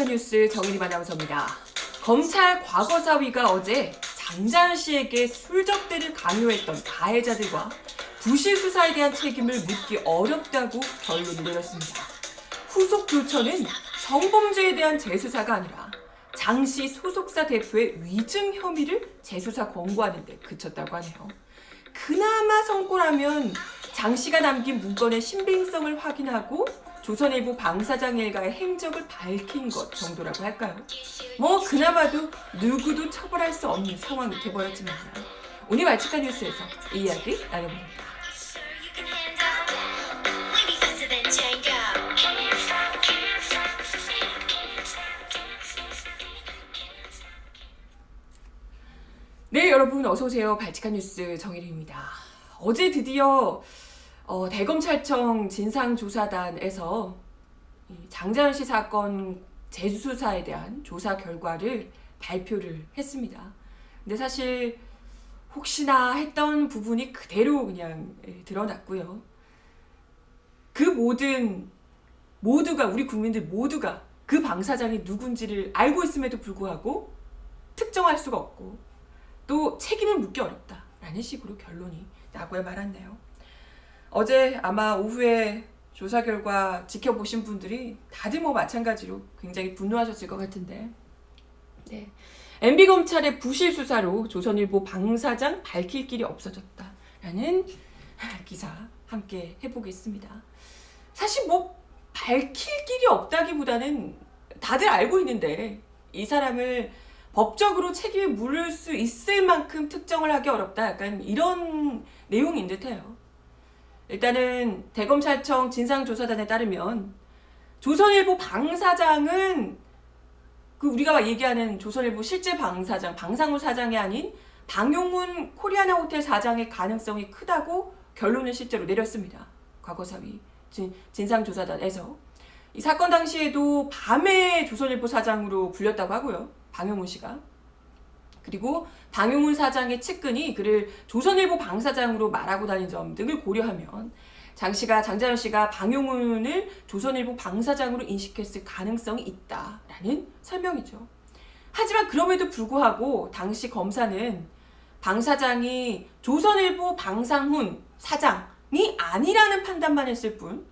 안녕하세요. 발칙한 뉴스 정일림 아나운서입니다. 검찰 과거사위가 어제 장자연 씨에게 술접대를 강요했던 가해자들과 부실 수사에 대한 책임을 묻기 어렵다고 결론을 내렸습니다. 후속 조처는 성범죄에 대한 재수사가 아니라 장 씨 소속사 대표의 위증 혐의를 재수사 권고하는 데 그쳤다고 하네요. 그나마 성과라면 장 씨가 남긴 문건의 신빙성을 확인하고 조선일보 방사장 일가의 행적을 밝힌 것 정도라고 할까요? 뭐 그나마도 누구도 처벌할 수 없는 상황이 돼버렸지만 오늘 말칙한 뉴스에서 이 이야기 나눠봅니다. 네 여러분 어서 오세요. 발칙한 뉴스 정일입니다. 어제 드디어 어, 대검찰청 진상조사단에서 이 장자연 씨 사건 재수사에 대한 조사 결과를 발표를 했습니다. 근데 사실 혹시나 했던 부분이 그대로 그냥 예, 드러났고요. 그 모든 모두가 우리 국민들 모두가 그 방사장이 누군지를 알고 있음에도 불구하고 특정할 수가 없고 또 책임을 묻기 어렵다라는 식으로 결론이 나고야 말았네요. 어제 아마 오후에 조사 결과 지켜보신 분들이 다들 뭐 마찬가지로 굉장히 분노하셨을 것 같은데 네. MB 검찰의 부실 수사로 조선일보 방사장 밝힐 길이 없어졌다라는 기사 함께 해보겠습니다. 사실 뭐 밝힐 길이 없다기보다는 다들 알고 있는데 이 사람을 법적으로 책임을 물을 수 있을 만큼 특정을 하기 어렵다. 약간 이런 내용인 듯해요. 일단은 대검찰청 진상조사단에 따르면 조선일보 방사장은 그 우리가 얘기하는 조선일보 실제 방사장 방상우 사장이 아닌 방용문 코리아나 호텔 사장의 가능성이 크다고 결론을 실제로 내렸습니다. 과거사위 진, 진상조사단에서 이 사건 당시에도 밤에 조선일보 사장으로 불렸다고 하고요. 방용문 씨가 그리고 방용문 사장의 측근이 그를 조선일보 방사장으로 말하고 다닌 점 등을 고려하면 장 씨가 장자연 씨가 방용문을 조선일보 방사장으로 인식했을 가능성이 있다라는 설명이죠. 하지만 그럼에도 불구하고 당시 검사는 방 사장이 조선일보 방상훈 사장이 아니라는 판단만 했을 뿐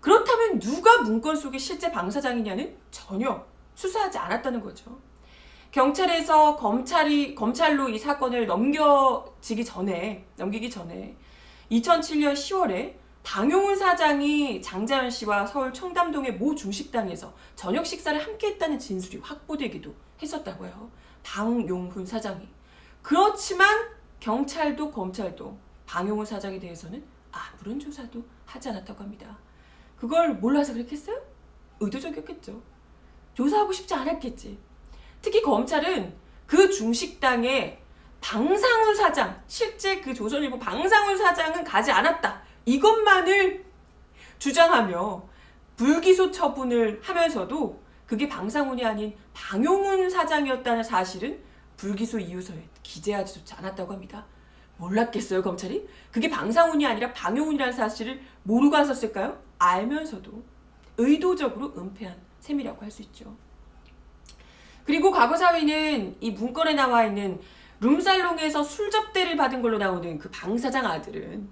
그렇다면 누가 문건 속에 실제 방 사장이냐는 전혀 수사하지 않았다는 거죠. 경찰에서 검찰이 검찰로 이 사건을 넘겨지기 전에 넘기기 전에 2007년 10월에 방용훈 사장이 장자연 씨와 서울 청담동의 모 중식당에서 저녁 식사를 함께 했다는 진술이 확보되기도 했었다고요. 방용훈 사장이. 그렇지만 경찰도 검찰도 방용훈 사장에 대해서는 아무런 조사도 하지 않았다고 합니다. 그걸 몰라서 그랬겠어요? 의도적이었겠죠. 조사하고 싶지 않았겠지. 특히 검찰은 그 중식당에 방상훈 사장, 실제 그 조선일보 방상훈 사장은 가지 않았다. 이것만을 주장하며 불기소 처분을 하면서도 그게 방상훈이 아닌 방용훈 사장이었다는 사실은 불기소 이유서에 기재하지조차 않았다고 합니다. 몰랐겠어요, 검찰이? 그게 방상훈이 아니라 방용훈이라는 사실을 모르고 왔었을까요? 알면서도 의도적으로 은폐한 셈이라고 할 수 있죠. 그리고 과거사위는 이 문건에 나와 있는 룸살롱에서 술접대를 받은 걸로 나오는 그 방사장 아들은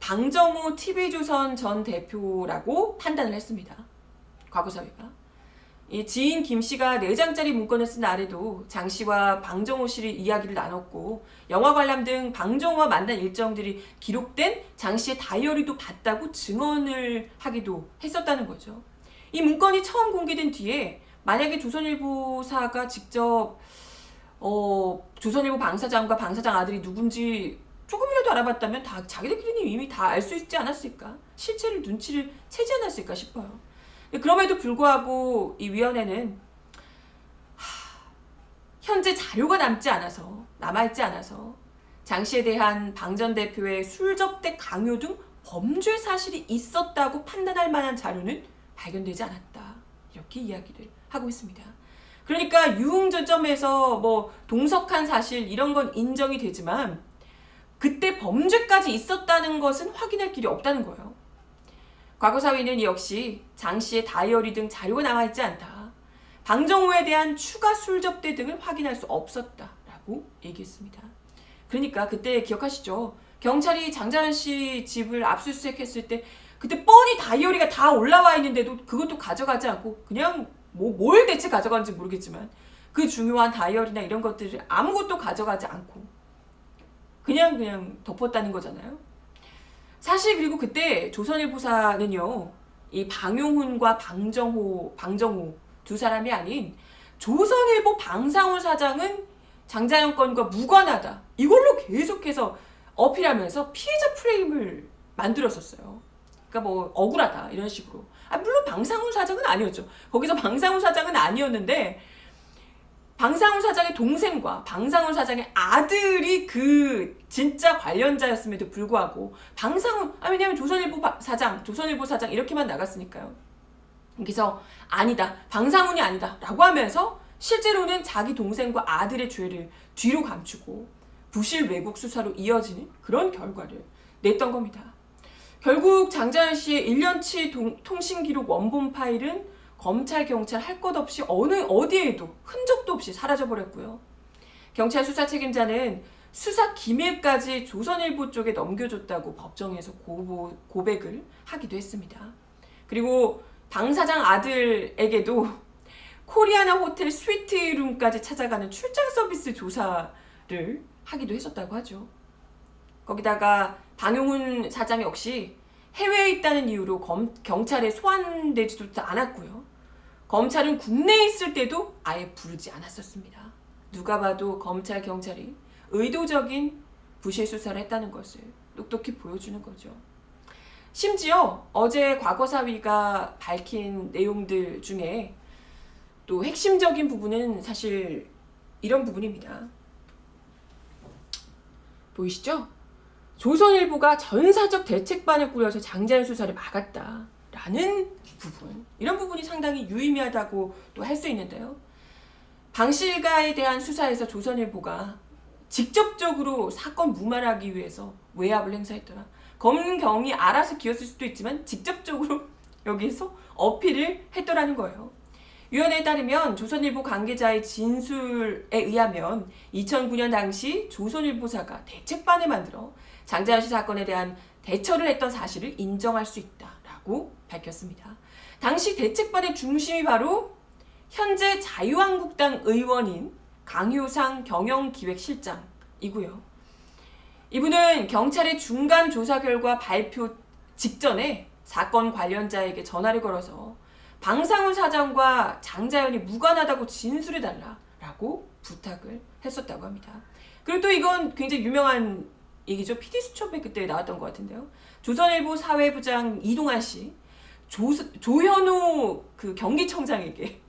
방정우 TV조선 전 대표라고 판단을 했습니다. 과거사위가. 이 지인 김 씨가 4장짜리 문건을 쓴 아래도 장 씨와 방정호 씨의 이야기를 나눴고 영화 관람 등 방정호와 만난 일정들이 기록된 장 씨의 다이어리도 봤다고 증언을 하기도 했었다는 거죠. 이 문건이 처음 공개된 뒤에 만약에 조선일보사가 직접 어, 조선일보 방사장과 방사장 아들이 누군지 조금이라도 알아봤다면 다 자기들끼리는 이미 다 알 수 있지 않았을까? 실체를 눈치를 채지 않았을까 싶어요. 그럼에도 불구하고 이 위원회는 하, 현재 자료가 남지 않아서 남아있지 않아서 장 씨에 대한 방전 대표의 술접대 강요 등 범죄 사실이 있었다고 판단할 만한 자료는 발견되지 않았다 이렇게 이야기를 하고 있습니다. 그러니까 유흥저점에서 뭐 동석한 사실 이런 건 인정이 되지만 그때 범죄까지 있었다는 것은 확인할 길이 없다는 거예요. 과거 사위는 역시 장 씨의 다이어리 등 자료가 남아있지 않다. 방정호에 대한 추가 술 접대 등을 확인할 수 없었다라고 얘기했습니다. 그러니까 그때 기억하시죠? 경찰이 장자연 씨 집을 압수수색했을 때 그때 뻔히 다이어리가 다 올라와 있는데도 그것도 가져가지 않고 그냥 뭐 뭘 대체 가져가는지 모르겠지만 그 중요한 다이어리나 이런 것들을 아무것도 가져가지 않고 그냥 그냥 덮었다는 거잖아요. 사실 그리고 그때 조선일보사는요 이 방용훈과 방정호 방정호 두 사람이 아닌 조선일보 방상훈 사장은 장자연 건과 무관하다 이걸로 계속해서 어필하면서 피해자 프레임을 만들었었어요. 그러니까 뭐 억울하다 이런 식으로. 아 물론 방상훈 사장은 아니었죠. 거기서 방상훈 사장은 아니었는데 방상훈 사장의 동생과 방상훈 사장의 아들이 그 진짜 관련자였음에도 불구하고 방상훈 아 왜냐면 조선일보 바- 사장, 조선일보 사장 이렇게만 나갔으니까요. 그래서 아니다, 방상훈이 아니다라고 하면서 실제로는 자기 동생과 아들의 죄를 뒤로 감추고 부실 왜곡 수사로 이어지는 그런 결과를 냈던 겁니다. 결국 장자연 씨의 1년치 동- 통신 기록 원본 파일은 검찰 경찰 할 것 없이 어느 어디에도 흔적도 없이 사라져 버렸고요. 경찰 수사 책임자는 수사 기밀까지 조선일보 쪽에 넘겨줬다고 법정에서 고보, 고백을 하기도 했습니다. 그리고 당 사장 아들에게도 코리아나 호텔 스위트룸까지 찾아가는 출장 서비스 조사를 하기도 했었다고 하죠. 거기다가 방용훈 사장 역시 해외에 있다는 이유로 검, 경찰에 소환되지도 않았고요. 검찰은 국내에 있을 때도 아예 부르지 않았었습니다. 누가 봐도 검찰, 경찰이 의도적인 부실 수사를 했다는 것을 똑똑히 보여주는 거죠. 심지어 어제 과거사위가 밝힌 내용들 중에 또 핵심적인 부분은 사실 이런 부분입니다. 보이시죠? 조선일보가 전사적 대책반을 꾸려서 장자연 수사를 막았다라는 부분 이런 부분이 상당히 유의미하다고 또 할 수 있는데요. 방실가에 대한 수사에서 조선일보가 직접적으로 사건 무마하기 위해서 외압을 행사했더라. 검경이 알아서 기었을 수도 있지만 직접적으로 여기에서 어필을 했더라는 거예요. 위원회에 따르면 조선일보 관계자의 진술에 의하면 2009년 당시 조선일보사가 대책반을 만들어 장자연 씨 사건에 대한 대처를 했던 사실을 인정할 수 있다라고 밝혔습니다. 당시 대책반의 중심이 바로 현재 자유한국당 의원인 강효상 경영기획실장이고요. 이분은 경찰의 중간 조사 결과 발표 직전에 사건 관련자에게 전화를 걸어서 방상훈 사장과 장자연이 무관하다고 진술해달라라고 부탁을 했었다고 합니다. 그리고 또 이건 굉장히 유명한 얘기죠. PD 수첩에 그때 나왔던 것 같은데요. 조선일보 사회부장 이동환 씨, 조, 조현우 그 경기청장에게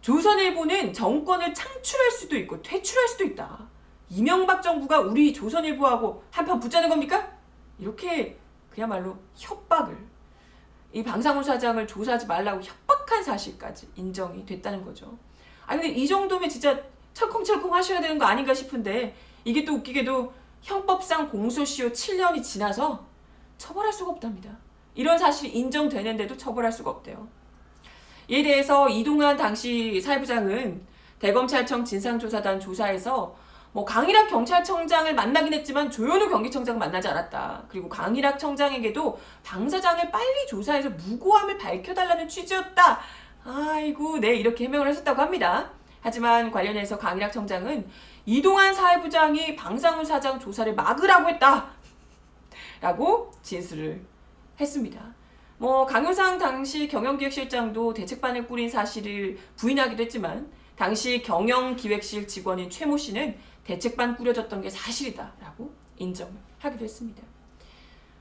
조선일보는 정권을 창출할 수도 있고 퇴출할 수도 있다. 이명박 정부가 우리 조선일보하고 한판 붙자는 겁니까? 이렇게 그야말로 협박을 이 방상훈 사장을 조사하지 말라고 협박한 사실까지 인정이 됐다는 거죠. 아니 근데 이 정도면 진짜 철컹철컹 하셔야 되는 거 아닌가 싶은데 이게 또 웃기게도 형법상 공소시효 7년이 지나서 처벌할 수가 없답니다. 이런 사실이 인정되는데도 처벌할 수가 없대요. 이에 대해서 이동환 당시 사회부장은 대검찰청 진상조사단 조사에서 뭐 강일학 경찰청장을 만나긴 했지만 조현우 경기청장은 만나지 않았다. 그리고 강일학 청장에게도 방 사장을 빨리 조사해서 무고함을 밝혀달라는 취지였다. 아이고, 네 이렇게 해명을 하셨다고 합니다. 하지만 관련해서 강일학 청장은 이동환 사회부장이 방상훈 사장 조사를 막으라고 했다. 라고 진술을 했습니다. 뭐 강효상 당시 경영기획실장도 대책반을 꾸린 사실을 부인하기도 했지만 당시 경영기획실 직원인 최모 씨는 대책반 꾸려졌던 게 사실이다라고 인정을 하기도 했습니다.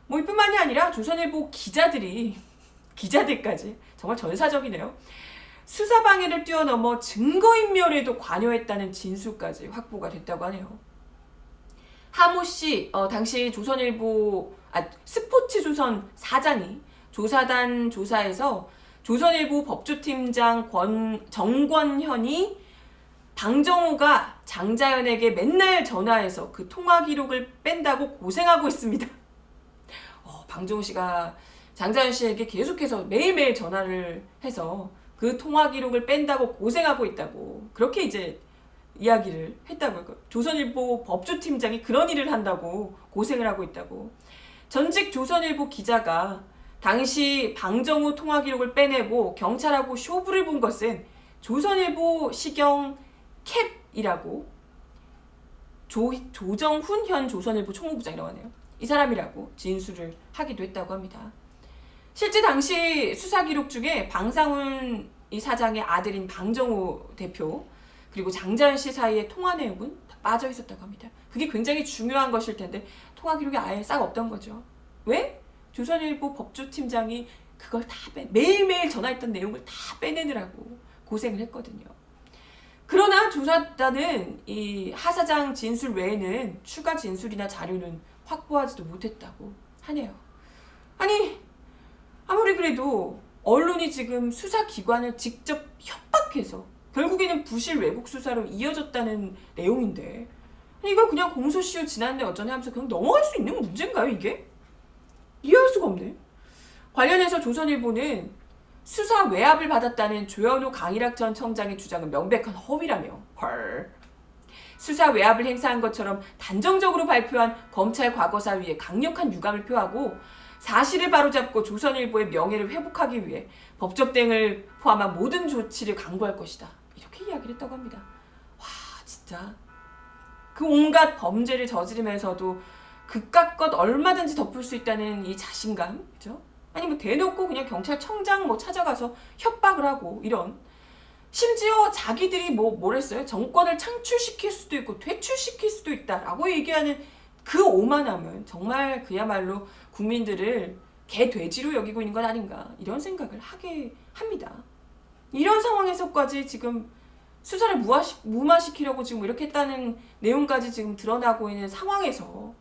뭐 이뿐만이 아니라 조선일보 기자들이 기자들까지 정말 전사적이네요. 수사 방해를 뛰어넘어 증거인멸에도 관여했다는 진술까지 확보가 됐다고 하네요. 하모 씨, 어, 당시 조선일보, 아, 스포츠조선 사장이 조사단 조사에서 조선일보 법조팀장 권, 정권현이 방정호가 장자연에게 맨날 전화해서 그 통화 기록을 뺀다고 고생하고 있습니다. 어, 방정호 씨가 장자연 씨에게 계속해서 매일매일 전화를 해서 그 통화 기록을 뺀다고 고생하고 있다고 그렇게 이제 이야기를 했다고요. 그 조선일보 법조팀장이 그런 일을 한다고 고생을 하고 있다고. 전직 조선일보 기자가 당시 방정우 통화 기록을 빼내고 경찰하고 쇼부를 본 것은 조선일보 시경 캡이라고 조, 조정훈 현 조선일보 총무부장이라고 하네요. 이 사람이라고 진술을 하기도 했다고 합니다. 실제 당시 수사 기록 중에 방상훈 이 사장의 아들인 방정우 대표 그리고 장자연 씨 사이의 통화 내용은 다 빠져 있었다고 합니다. 그게 굉장히 중요한 것일 텐데 통화 기록이 아예 싹 없던 거죠. 왜? 조선일보 법조팀장이 그걸 다 빼, 매일매일 전화했던 내용을 다 빼내느라고 고생을 했거든요. 그러나 조사단은 이 하사장 진술 외에는 추가 진술이나 자료는 확보하지도 못했다고 하네요. 아니 아무리 그래도 언론이 지금 수사기관을 직접 협박해서 결국에는 부실 왜곡 수사로 이어졌다는 내용인데 이걸 그냥 공소시효 지났네 어쩌네 하면서 그냥 넘어갈 수 있는 문제인가요 이게? 이해할 수가 없네. 관련해서 조선일보는 수사 외압을 받았다는 조현우 강일학 전 청장의 주장은 명백한 허위라며 헐. 수사 외압을 행사한 것처럼 단정적으로 발표한 검찰 과거사 위에 강력한 유감을 표하고 사실을 바로잡고 조선일보의 명예를 회복하기 위해 법적 대응을 포함한 모든 조치를 강구할 것이다. 이렇게 이야기를 했다고 합니다. 와 진짜 그 온갖 범죄를 저지르면서도 것 얼마든지 덮을 수 있다는 이 자신감, 그죠? 아니 뭐 대놓고 그냥 경찰청장 뭐 찾아가서 협박을 하고 이런 심지어 자기들이 뭐 뭐랬어요? 정권을 창출시킬 수도 있고 퇴출시킬 수도 있다라고 얘기하는 그 오만함은 정말 그야말로 국민들을 개돼지로 여기고 있는 건 아닌가 이런 생각을 하게 합니다. 이런 상황에서까지 지금 수사를 무화시, 무마시키려고 지금 이렇게 했다는 내용까지 지금 드러나고 있는 상황에서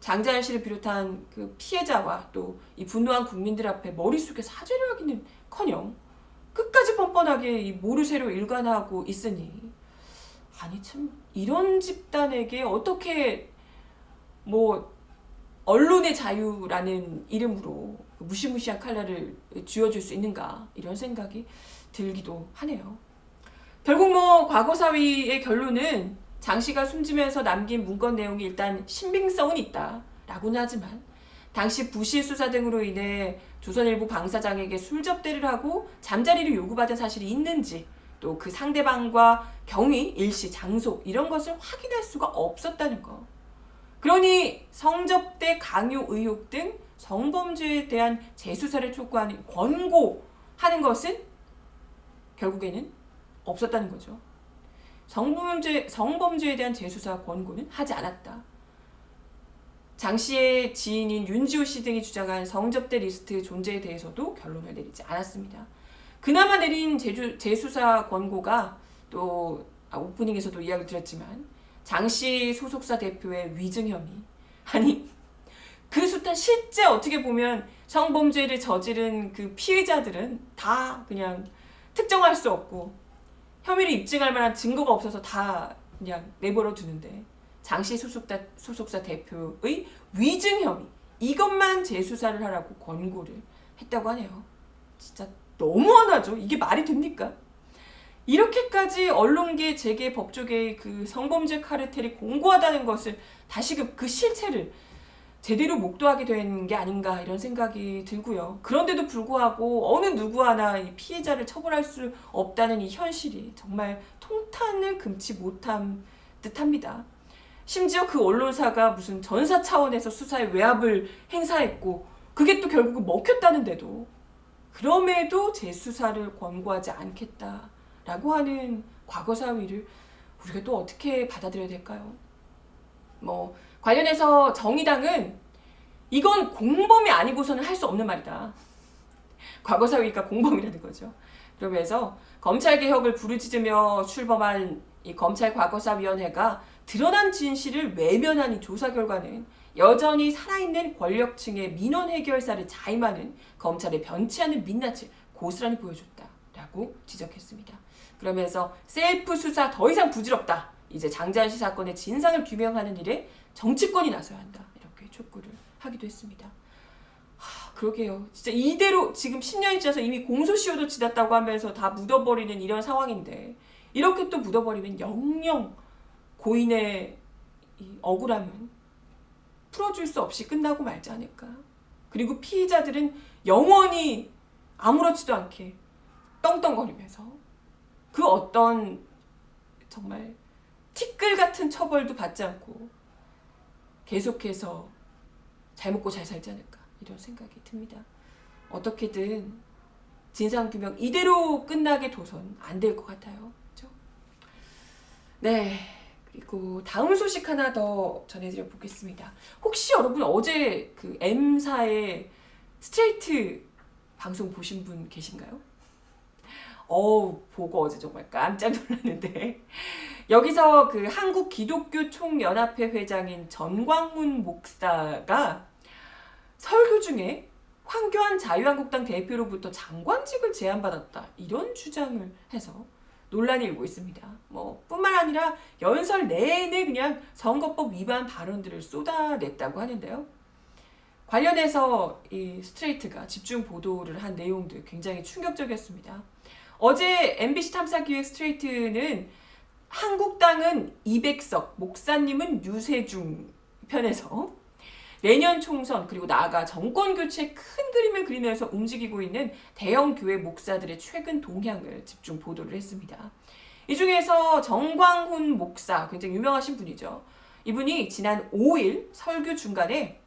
장자연 씨를 비롯한 그 피해자와 또 이 분노한 국민들 앞에 머리 숙여 사죄를 하기는 커녕 끝까지 뻔뻔하게 이 모르쇠로 일관하고 있으니 아니 참 이런 집단에게 어떻게 뭐 언론의 자유라는 이름으로 그 무시무시한 칼날을 쥐어줄 수 있는가 이런 생각이 들기도 하네요. 결국 뭐 과거사위의 결론은 장 씨가 숨지면서 남긴 문건 내용이 일단 신빙성은 있다 라고는 하지만 당시 부실 수사 등으로 인해 조선일보 방사장에게 술 접대를 하고 잠자리를 요구받은 사실이 있는지 또 그 상대방과 경위, 일시, 장소 이런 것을 확인할 수가 없었다는 거. 그러니 성접대 강요 의혹 등 성범죄에 대한 재수사를 촉구하는 권고하는 것은 결국에는 없었다는 거죠. 성범죄, 성범죄에 대한 재수사 권고는 하지 않았다. 장 씨의 지인인 윤지호 씨 등이 주장한 성접대 리스트 존재에 대해서도 결론을 내리지 않았습니다. 그나마 내린 제주, 재수사 권고가 또 아, 오프닝에서도 이야기 드렸지만 장씨 소속사 대표의 위증 혐의 아니 그 숱한 실제 어떻게 보면 성범죄를 저지른 그 피해자들은 다 그냥 특정할 수 없고 혐의를 입증할 만한 증거가 없어서 다 그냥 내버려 두는데 장씨 소속사, 소속사 대표의 위증 혐의 이것만 재수사를 하라고 권고를 했다고 하네요. 진짜 너무하나죠? 이게 말이 됩니까? 이렇게까지 언론계, 재계, 법조계의 그 성범죄 카르텔이 공고하다는 것을 다시금 그 실체를 제대로 목도하게 된 게 아닌가 이런 생각이 들고요. 그런데도 불구하고 어느 누구 하나 이 피해자를 처벌할 수 없다는 이 현실이 정말 통탄을 금치 못한 듯합니다. 심지어 그 언론사가 무슨 전사 차원에서 수사에 외압을 행사했고 그게 또 결국은 먹혔다는데도 그럼에도 재수사를 권고하지 않겠다 라고 하는 과거 사 위를 우리가 또 어떻게 받아들여야 될까요? 뭐 관련해서 정의당은 이건 공범이 아니고서는 할 수 없는 말이다. 과거 사 위가 공범이라는 거죠. 그러면서 검찰 개혁을 부르짖으며 출범한 이 검찰 과거사위원회가 드러난 진실을 외면한 이 조사 결과는 여전히 살아있는 권력층의 민원 해결사를 자임하는 검찰의 변치 않은 민낯을 고스란히 보여줬다 라고 지적했습니다. 그러면서 셀프 수사 더 이상 부질없다. 이제 장자연 씨 사건의 진상을 규명하는 일에 정치권이 나서야 한다. 이렇게 촉구를 하기도 했습니다. 하, 그러게요. 진짜 이대로 지금 10년이 지나서 이미 공소시효도 지났다고 하면서 다 묻어버리는 이런 상황인데 이렇게 또 묻어버리면 영영 고인의 이 억울함은 풀어줄 수 없이 끝나고 말지 않을까. 그리고 피의자들은 영원히 아무렇지도 않게 떵떵거리면서 그 어떤 정말 티끌 같은 처벌도 받지 않고 계속해서 잘 먹고 잘 살지 않을까 이런 생각이 듭니다. 어떻게든 진상규명 이대로 끝나게 둬선 안 될 것 같아요. 그렇죠? 네. 그리고 다음 소식 하나 더 전해드려 보겠습니다. 혹시 여러분 어제 그 M사의 스트레이트 방송 보신 분 계신가요? 어우, 보고 어제 정말 깜짝 놀랐는데. 여기서 그 한국 기독교 총연합회 회장인 전광훈 목사가 설교 중에 황교안 자유한국당 대표로부터 장관직을 제안받았다. 이런 주장을 해서 논란이 일고 있습니다. 뭐 뿐만 아니라 연설 내내 그냥 선거법 위반 발언들을 쏟아냈다고 하는데요. 관련해서 이 스트레이트가 집중 보도를 한 내용들 굉장히 충격적이었습니다. 어제 MBC 탐사기획 스트레이트는 한국당은 200석, 목사님은 유세중 편에서 내년 총선 그리고 나아가 정권 교체 큰 그림을 그리면서 움직이고 있는 대형 교회 목사들의 최근 동향을 집중 보도를 했습니다. 이 중에서 정광훈 목사 굉장히 유명하신 분이죠. 이분이 지난 5일 설교 중간에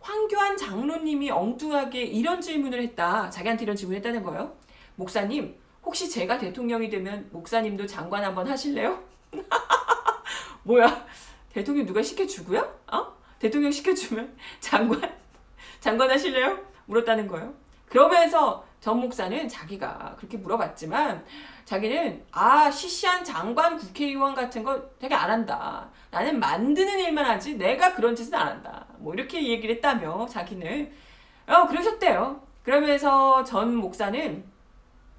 황교안 장로님이 엉뚱하게 이런 질문을 했다. 자기한테 이런 질문을 했다는 거예요. 목사님, 혹시 제가 대통령이 되면 목사님도 장관 한번 하실래요? 뭐야? 대통령 누가 시켜주고요? 어? 대통령 시켜주면 장관? 장관 하실래요? 물었다는 거예요. 그러면서 전 목사는 자기가 그렇게 물어봤지만 자기는 아 시시한 장관 국회의원 같은 거 되게 안 한다. 나는 만드는 일만 하지 내가 그런 짓은 안 한다. 뭐 이렇게 얘기를 했다며 자기는 어 그러셨대요. 그러면서 전 목사는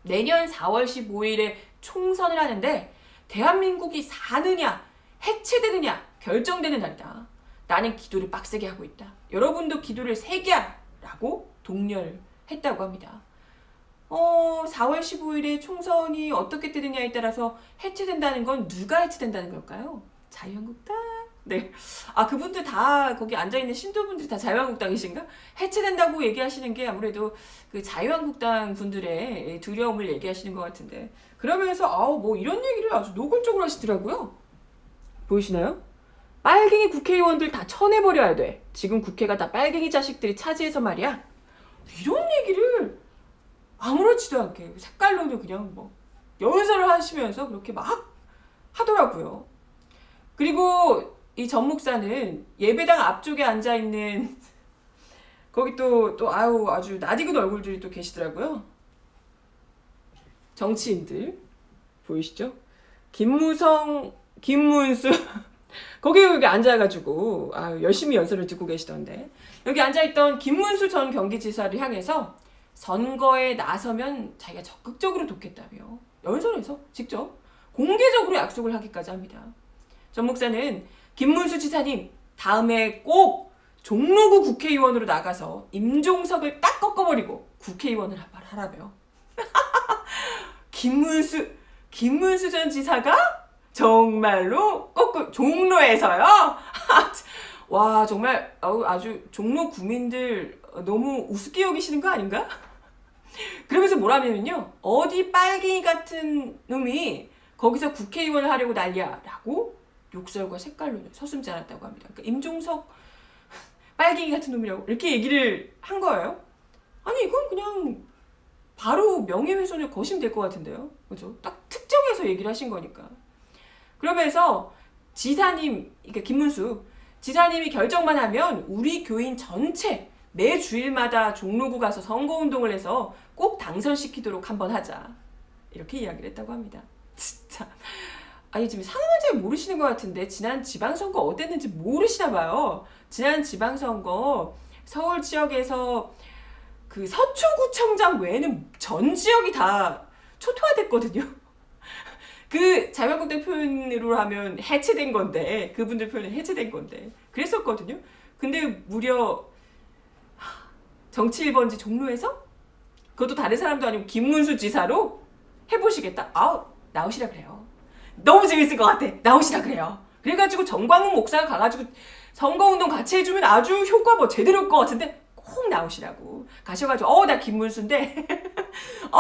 내년 4월 15일에 총선을 하는데 대한민국이 사느냐 해체되느냐 결정되는 날이다. 나는 기도를 빡세게 하고 있다. 여러분도 기도를 세게 하라고 독려를 했다고 합니다. 어, 4월 15일에 총선이 어떻게 되느냐에 따라서 해체된다는 건 누가 해체된다는 걸까요? 자유한국당? 네. 아, 그분들 다 거기 앉아있는 신도분들이 다 자유한국당이신가? 해체된다고 얘기하시는 게 아무래도 그 자유한국당 분들의 두려움을 얘기하시는 것 같은데. 그러면서, 아우, 뭐 이런 얘기를 아주 노골적으로 하시더라고요. 보이시나요? 빨갱이 국회의원들 다 쳐내버려야 돼. 지금 국회가 다 빨갱이 자식들이 차지해서 말이야. 이런 얘기를 아무렇지도 않게 색깔로도 그냥 뭐 연설을 하시면서 그렇게 막 하더라고요. 그리고 이 전 목사는 예배당 앞쪽에 앉아 있는 거기 또 또 아유 아주 낯익은 얼굴들이 또 계시더라고요. 정치인들 보이시죠? 김무성, 김문수 거기 여기 앉아가지고 아 열심히 연설을 듣고 계시던데 여기 앉아있던 김문수 전 경기지사를 향해서 선거에 나서면 자기가 적극적으로 돕겠다며 연설에서 직접 공개적으로 약속을 하기까지 합니다. 전 목사는 김문수 지사님 다음에 꼭 종로구 국회의원으로 나가서 임종석을 딱 꺾어버리고 국회의원을 하라며. 김문수 김문수 전 지사가 정말로 꼭 종로에서요. 와 정말 아주 종로 구민들 너무 우습게 여기시는 거 아닌가? 그러면서 뭐라면요 어디 빨갱이 같은 놈이 거기서 국회의원을 하려고 난리야 라고 욕설과 색깔로 서슴지 않았다고 합니다. 그러니까 임종석 빨갱이 같은 놈이라고 이렇게 얘기를 한 거예요. 아니 이건 그냥 바로 명예훼손을 거시면 될것 같은데요. 그죠? 딱 특정해서 얘기를 하신 거니까. 그러면서 지사님, 그러니까 김문수 지사님이 결정만 하면 우리 교인 전체 매 주일마다 종로구 가서 선거운동을 해서 꼭 당선시키도록 한번 하자. 이렇게 이야기를 했다고 합니다. 진짜. 아니, 지금 상황을 잘 모르시는 것 같은데, 지난 지방선거 어땠는지 모르시나 봐요. 지난 지방선거 서울 지역에서 그 서초구청장 외에는 전 지역이 다 초토화됐거든요. 그 자유한국당 표현으로 하면 해체된 건데 그분들 표현은 해체된 건데 그랬었거든요. 근데 무려 정치 1번지 종로에서 그것도 다른 사람도 아니고 김문수 지사로 해보시겠다. 아우 나오시라 그래요. 너무 재밌을 것 같아. 나오시라 그래요. 그래가지고 정광훈 목사가 가가지고 선거운동 같이 해주면 아주 효과 뭐 제대로일 것 같은데 꼭 나오시라고 가셔가지고 어 나 김문수인데 어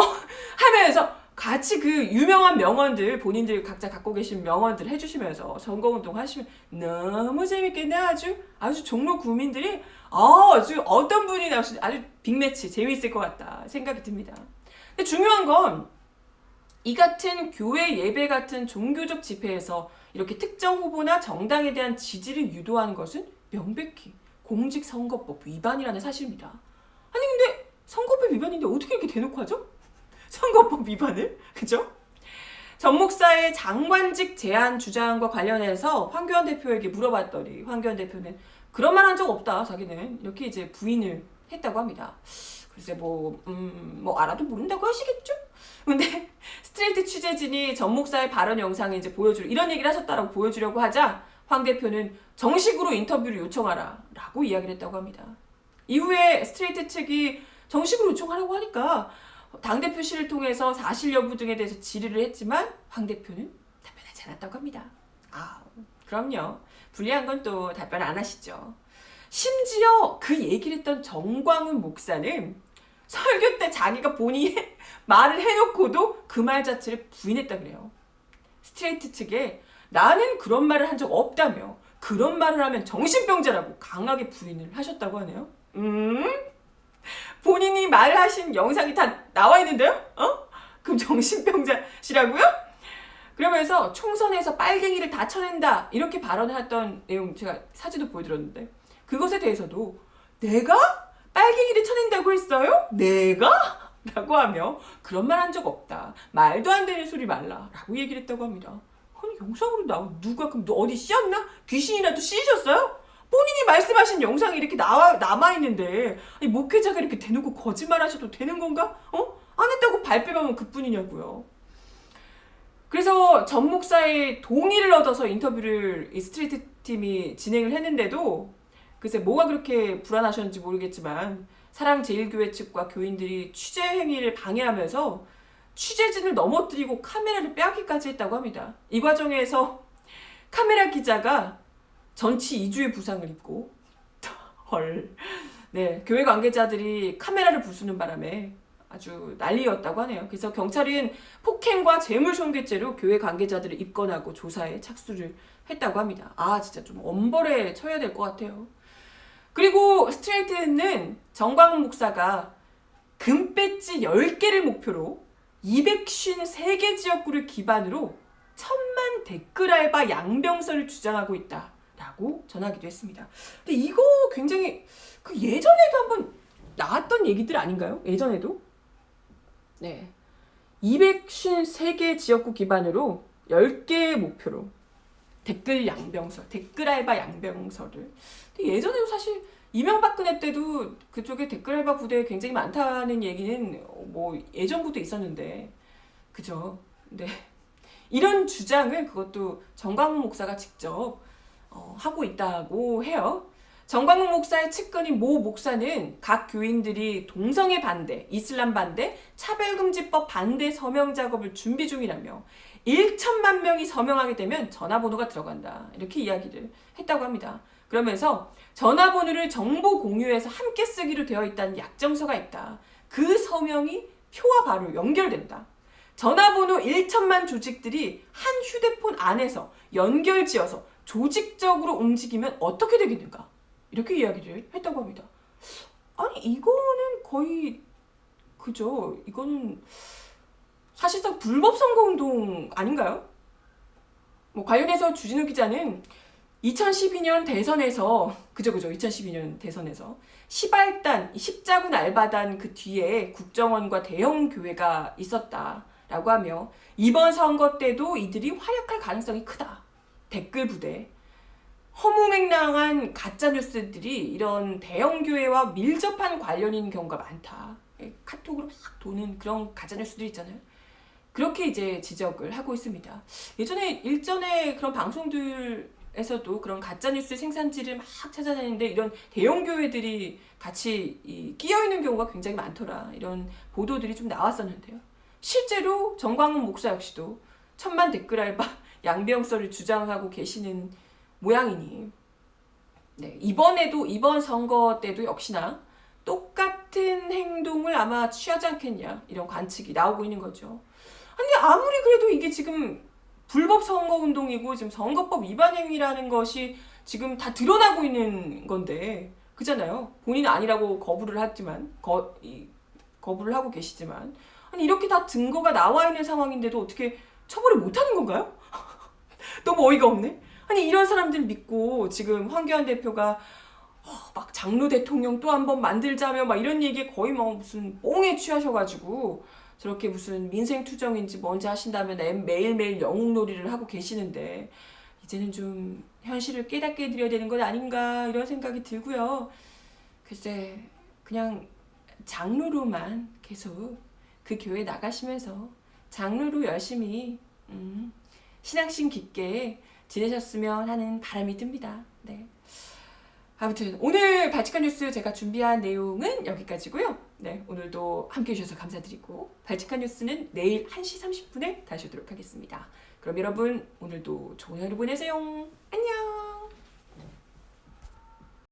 하면서 같이 그 유명한 명언들 본인들 각자 갖고 계신 명언들 해주시면서 선거운동 하시면 너무 재밌겠네 아주 아주 종로 구민들이 아, 아주 어떤 분이 나오시 아주 빅매치 재밌을 것 같다 생각이 듭니다. 근데 중요한 건 이 같은 교회 예배 같은 종교적 집회에서 이렇게 특정 후보나 정당에 대한 지지를 유도하는 것은 명백히 공직선거법 위반이라는 사실입니다. 아니 근데 선거법 위반인데 어떻게 이렇게 대놓고 하죠? 선거법 위반을 그죠? 전 목사의 장관직 제한 주장과 관련해서 황교안 대표에게 물어봤더니 황교안 대표는 그런 말 한 적 없다 자기는 이렇게 이제 부인을 했다고 합니다. 글쎄 뭐, 음, 뭐 알아도 모른다고 하시겠죠? 근데 스트레이트 취재진이 전 목사의 발언 영상을 이제 보여줄 이런 얘기를 하셨다라고 보여주려고 하자 황 대표는 정식으로 인터뷰를 요청하라 라고 이야기를 했다고 합니다. 이후에 스트레이트 측이 정식으로 요청하라고 하니까 당 대표실을 통해서 사실 여부 등에 대해서 질의를 했지만 황 대표는 답변하지 않았다고 합니다. 아, 그럼요. 불리한 건 또 답변 안 하시죠. 심지어 그 얘기를 했던 정광훈 목사는 설교 때 자기가 본인이 말을 해놓고도 그 말 자체를 부인했다 그래요. 스트레이트 측에 나는 그런 말을 한 적 없다며 그런 말을 하면 정신병자라고 강하게 부인을 하셨다고 하네요. 음? 본인이 말하신 영상이 다 나와 있는데요? 어? 그럼 정신병자시라고요? 그러면서 총선에서 빨갱이를 다 쳐낸다 이렇게 발언을 했던 내용 제가 사진도 보여드렸는데 그것에 대해서도 내가 빨갱이를 쳐낸다고 했어요? 내가? 라고 하며 그런 말 한 적 없다. 말도 안 되는 소리 말라. 라고 얘기를 했다고 합니다. 아니 영상으로 나온 누가 그럼 너 어디 씌었나? 귀신이라도 씌셨어요? 본인이 말씀하신 영상이 이렇게 나와 남아 있는데 아니 목회자가 이렇게 대놓고 거짓말하셔도 되는 건가? 어? 안 했다고 발뺌하면 그뿐이냐고요. 그래서 전 목사의 동의를 얻어서 인터뷰를 이 스트리트 팀이 진행을 했는데도 글쎄 뭐가 그렇게 불안하셨는지 모르겠지만 사랑제일교회 측과 교인들이 취재 행위를 방해하면서 취재진을 넘어뜨리고 카메라를 빼앗기까지 했다고 합니다. 이 과정에서 카메라 기자가 전치 2주의 부상을 입고 헐. 네, 교회 관계자들이 카메라를 부수는 바람에 아주 난리였다고 하네요. 그래서 경찰은 폭행과 재물손괴죄로 교회 관계자들을 입건하고 조사에 착수를 했다고 합니다. 아, 진짜 좀 엄벌에 쳐야 될 것 같아요. 그리고 스트레이트는 정광훈 목사가 금배지 10개를 목표로 253개 지역구를 기반으로 천만 댓글 알바 양병설을 주장하고 있다 라고 전하기도 했습니다. 근데 이거 굉장히 그 예전에도 한번 나왔던 얘기들 아닌가요? 예전에도? 네. 253개 지역구 기반으로 10개 목표로 댓글 양병설, 댓글 알바 양병설을. 근데 예전에도 사실 이명박근혜 때도 그쪽에 댓글 알바 부대 굉장히 많다는 얘기는 뭐 예전부터 있었는데, 그죠? 네. 이런 주장을 그것도 정광훈 목사가 직접 어, 하고 있다고 해요. 정광훈 목사의 측근인 모 목사는 각 교인들이 동성애 반대, 이슬람 반대, 차별금지법 반대 서명 작업을 준비 중이라며 1천만 명이 서명하게 되면 전화번호가 들어간다. 이렇게 이야기를 했다고 합니다. 그러면서 전화번호를 정보 공유해서 함께 쓰기로 되어 있다는 약정서가 있다. 그 서명이 표와 바로 연결된다. 전화번호 1천만 조직들이 한 휴대폰 안에서 연결지어서 조직적으로 움직이면 어떻게 되겠는가? 이렇게 이야기를 했다고 합니다. 아니 이거는 거의 그죠? 이거는 사실상 불법 선거운동 아닌가요? 뭐 관련해서 주진우 기자는 2012년 대선에서 그죠 그죠 2012년 대선에서 시발단 십자군 알바단 그 뒤에 국정원과 대형 교회가 있었다라고 하며 이번 선거 때도 이들이 활약할 가능성이 크다 댓글 부대 허무맹랑한 가짜 뉴스들이 이런 대형 교회와 밀접한 관련인 경우가 많다. 예, 카톡으로 막 도는 그런 가짜 뉴스들 있잖아요. 그렇게 이제 지적을 하고 있습니다. 예전에 일전에 그런 방송들 에서도 그런 가짜 뉴스 생산지를 막 찾아다니는데 이런 대형 교회들이 같이 이 끼어 있는 경우가 굉장히 많더라. 이런 보도들이 좀 나왔었는데요. 실제로 정광훈 목사 역시도 천만 댓글 알바 양병설을 주장하고 계시는 모양이니 네, 이번에도 이번 선거 때도 역시나 똑같은 행동을 아마 취하지 않겠냐 이런 관측이 나오고 있는 거죠. 아니 아무리 그래도 이게 지금 불법 선거 운동이고 지금 선거법 위반 행위라는 것이 지금 다 드러나고 있는 건데 그잖아요. 본인은 아니라고 거부를 하지만 거, 이, 거부를 하고 계시지만 아니 이렇게 다 증거가 나와 있는 상황인데도 어떻게 처벌을 못 하는 건가요? 너무 어이가 없네. 아니 이런 사람들 믿고 지금 황교안 대표가 어, 막 장로 대통령 또 한 번 만들자며 막 이런 얘기에 거의 뭐 무슨 뽕에 취하셔가지고 저렇게 무슨 민생 투정인지 뭔지 하신다면 애- 매일매일 영웅놀이를 하고 계시는데 이제는 좀 현실을 깨닫게 해드려야 되는 것 아닌가 이런 생각이 들고요. 글쎄 그냥 장로로만 계속 그 교회 나가시면서 장로로 열심히 음, 신앙심 깊게 지내셨으면 하는 바람이 듭니다. 네. 아무튼 오늘 발칙한 뉴스 제가 준비한 내용은 여기까지고요. 네, 오늘도 함께 해 주셔서 감사드리고 발칙한 뉴스는 내일 1시 30분에 다시 오도록 하겠습니다. 그럼 여러분 오늘도 좋은 하루 보내세요. 안녕.